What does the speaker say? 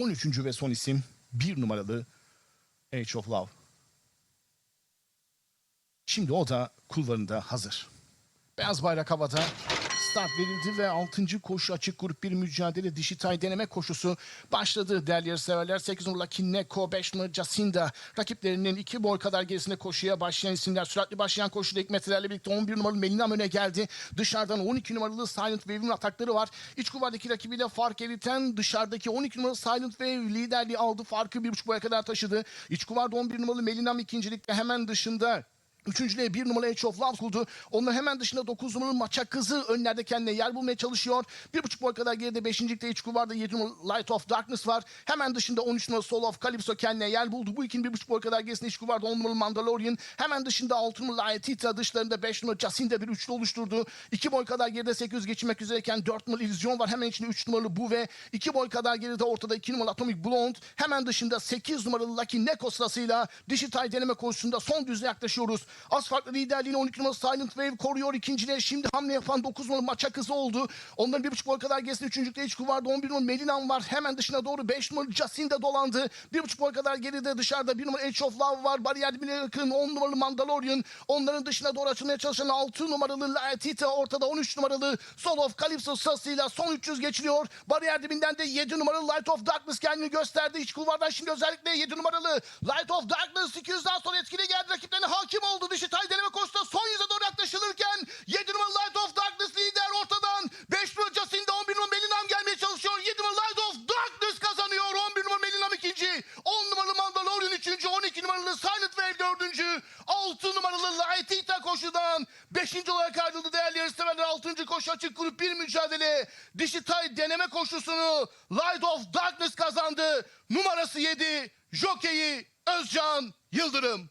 13. ve son isim 1 numaralı Age of Love. Şimdi o da kulvarında hazır. Beyaz bayrak havada. Start verildi ve 6. koşu açık grup bir mücadele dijitay deneme koşusu başladı. Değerli yarışseverler 8 numaralı Kineko, 5 numaralı Jacinda rakiplerinin 2 boy kadar gerisinde koşuya başlayan isimler. Süratli başlayan koşuda ilk metrelerle birlikte 11 numaralı Melinam öne geldi. Dışarıdan 12 numaralı Silent Wave'in atakları var. İç kuvardaki rakibiyle fark eriten dışarıdaki 12 numaralı Silent Wave liderliği aldı. Farkı 1.5 boya kadar taşıdı. İç kuvarda 11 numaralı Melinam ikincilikte hemen dışında. Üçüncülüğe bir numaralı Age of Love kurdu. Onun hemen dışında 9 numaralı Maça Kızı önlerde kendine yer bulmaya çalışıyor. Bir buçuk boy kadar geride 5. iç kuvarda 7 numaralı Light of Darkness var. Hemen dışında 13 numaralı Soul of Calypso kendine yer buldu. Bu ikinin bir buçuk boy kadar gerisinde iç kuvarda 10 numaralı Mandalorian. Hemen dışında 6 numaralı Aetita dışlarında 5 numaralı Jacinda bir üçlü oluşturdu. 2 boy kadar geride 800 geçmek üzereyken 4 numaralı Illüzyon var. Hemen içinde 3 numaralı Bu ve 2 boy kadar geride ortada 2 numaralı Atomic Blonde. Hemen dışında 8 numaralı Lucky Neko sırasıyla dijital deneme koşusunda son düzle yaklaşıyoruz. Asfaltlı liderliğini 12 numaralı Silent Wave koruyor. İkinciliğe şimdi hamle yapan 9 numaralı Maça Kızı oldu. Onların bir buçuk boy kadar gerisinde üçüncülükte iç kuvarda 11 numaralı Melinan var. Hemen dışına doğru 5 numaralı Jacinda dolandı. Bir buçuk boy kadar geride dışarıda 1 numaralı Edge of Love var. Bariyer dibine yakın 10 numaralı Mandalorian. Onların dışına doğru açılmaya çalışan 6 numaralı Laetita ortada 13 numaralı Soul of Calypso sırasıyla son 300 geçiliyor. Bariyer dibinden de 7 numaralı Light of Darkness kendini gösterdi. İç kulvardan şimdi özellikle 7 numaralı Light of Darkness 200'den sonra etkili geldi. Rakiplerine hakim oldu. Dijital deneme koşusunda son yüze doğru yaklaşılırken 7 numaralı Light of Darkness lider ortadan. 5 numaralı Jacinda 11 numaralı Melinam gelmeye çalışıyor. 7 numaralı Light of Darkness kazanıyor. 11 numaralı Melinam ikinci. 10 numaralı Mandalorian üçüncü. 12 numaralı Silent Wave dördüncü. 6 numaralı Laetita koşudan 5. olarak ayrıldı değerli yarışseverler. 6. koşu açık grup bir mücadele. Dijital deneme koşusunu Light of Darkness kazandı. Numarası 7 Jockey'i Özcan Yıldırım.